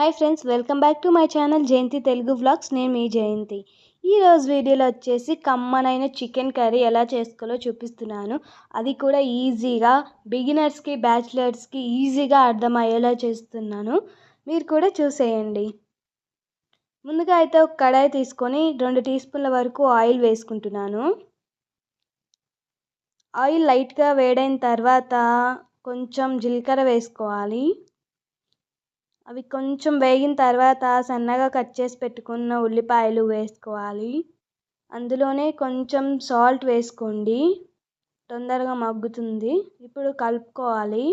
Hi friends welcome back to my channel Jayanthi Telugu vlogs నేను మీ జయంతి. ఈరోజు వీడియోలో వచ్చేసి కమ్మనైన చికెన్ కర్రీ ఎలా చేసుకోవాలో చూపిస్తున్నాను. అది కూడా ఈజీగా బిగినర్స్కి బ్యాచిలర్స్కి ఈజీగా అర్థమయ్యేలా చేస్తున్నాను. మీరు కూడా చూసేయండి. ముందుగా అయితే ఒక కడాయి తీసుకొని రెండు టీ స్పూన్ల వరకు ఆయిల్ వేసుకుంటున్నాను. ఆయిల్ లైట్గా వేడైన తర్వాత కొంచెం జీలకర్ర వేసుకోవాలి. అవి కొంచెం వేగిన తర్వాత సన్నగా కట్ చేసి పెట్టుకున్న ఉల్లిపాయలు వేసుకోవాలి. అందులోనే కొంచెం సాల్ట్ వేసుకోండి. తొందరగా మగ్గుతుంది. ఇప్పుడు కలుపుకోవాలి.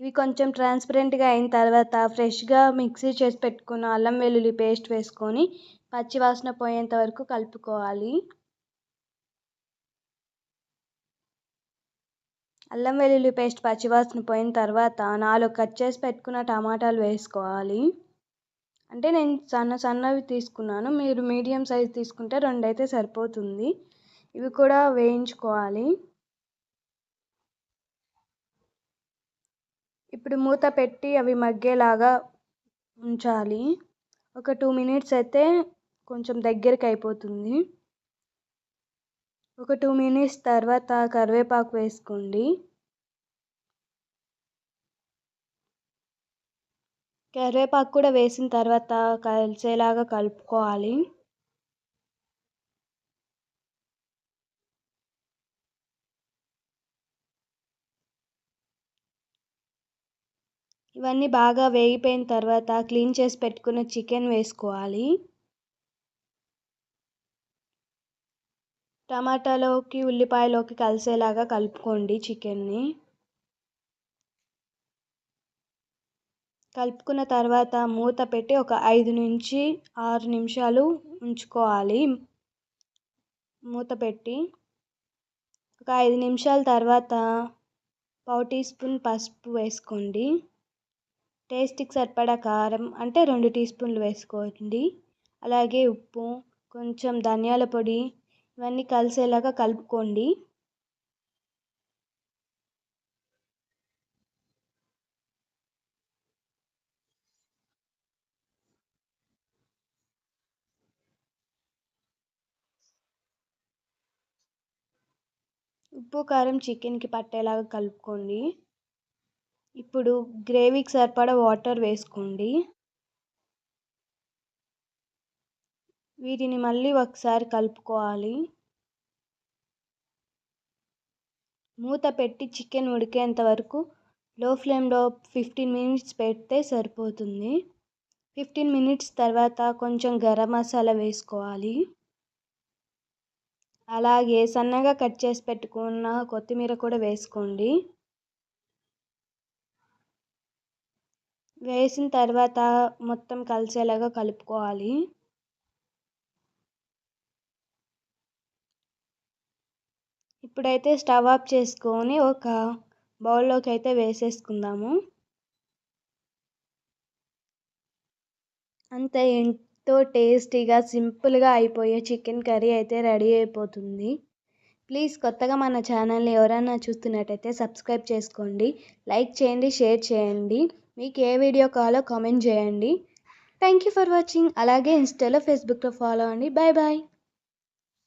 ఇవి కొంచెం ట్రాన్స్పరెంట్గా అయిన తర్వాత ఫ్రెష్గా మిక్సీ చేసి పెట్టుకున్న అల్లం వెల్లుల్లి పేస్ట్ వేసుకొని పచ్చివాసన పోయేంత వరకు కలుపుకోవాలి. అల్లం వెల్లుల్లి పేస్ట్ పచ్చివాసన పోయిన తర్వాత నాలుగు కట్ చేసి పెట్టుకున్న టమాటాలు వేసుకోవాలి. అంటే నేను సన్న సన్నవి తీసుకున్నాను. మీరు మీడియం సైజ్ తీసుకుంటే రెండు అయితే సరిపోతుంది. ఇవి కూడా వేయించుకోవాలి. ఇప్పుడు మూత పెట్టి అవి మగ్గేలాగా ఉంచాలి. ఒక టూ మినిట్స్ అయితే కొంచెం దగ్గరికి అయిపోతుంది. ఒక టూ మినిట్స్ తర్వాత కరివేపాకు వేసుకోండి. కరివేపాకు కూడా వేసిన తర్వాత కలిసేలాగా కలుపుకోవాలి. ఇవన్నీ బాగా వేగిపోయిన తర్వాత క్లీన్ చేసి పెట్టుకున్న చికెన్ వేసుకోవాలి. టమాటాలోకి ఉల్లిపాయలోకి కలిసేలాగా కలుపుకోండి చికెన్ని. కలుపుకున్న తర్వాత మూత పెట్టి ఒక ఐదు నుంచి ఆరు నిమిషాలు ఉంచుకోవాలి. మూత పెట్టి ఒక ఐదు నిమిషాల తర్వాత పావు టీ స్పూన్ పసుపు వేసుకోండి. టేస్ట్కి సరిపడా కారం అంటే రెండు టీ స్పూన్లు వేసుకోండి. అలాగే ఉప్పు కొంచెం ధనియాల పొడి ఇవన్నీ కలిసేలాగా కలుపుకోండి. ఉప్పు కారం చికెన్కి పట్టేలాగా కలుపుకోండి. ఇప్పుడు గ్రేవీకి సరిపడా వాటర్ వేసుకోండి. వీటిని మళ్ళీ ఒకసారి కలుపుకోవాలి. మూత పెట్టి చికెన్ ఉడికేంత వరకు లో ఫ్లేమ్లో ఫిఫ్టీన్ మినిట్స్ పెడితే సరిపోతుంది. ఫిఫ్టీన్ మినిట్స్ తర్వాత కొంచెం గరం మసాలా వేసుకోవాలి. అలాగే సన్నగా కట్ చేసి పెట్టుకున్న కొత్తిమీర కూడా వేసుకోండి. వేసిన తర్వాత మొత్తం కలిసేలాగా కలుపుకోవాలి. ఇప్పుడైతే స్టవ్ ఆఫ్ చేసుకొని ఒక బౌల్లోకి అయితే వేసేసుకుందాము. అంతే ఎంతో టేస్టీగా సింపుల్గా అయిపోయే చికెన్ కర్రీ అయితే రెడీ అయిపోతుంది. ప్లీజ్ కొత్తగా మన ఛానల్ని ఎవరైనా చూస్తున్నట్టయితే సబ్స్క్రైబ్ చేసుకోండి. లైక్ చేయండి షేర్ చేయండి. మీకు ఏ వీడియో కావాలో కామెంట్ చేయండి. Thank you for watching. అలాగే ఇన్స్టాలో ఫేస్బుక్లో ఫాలో అండి బాయ్ బాయ్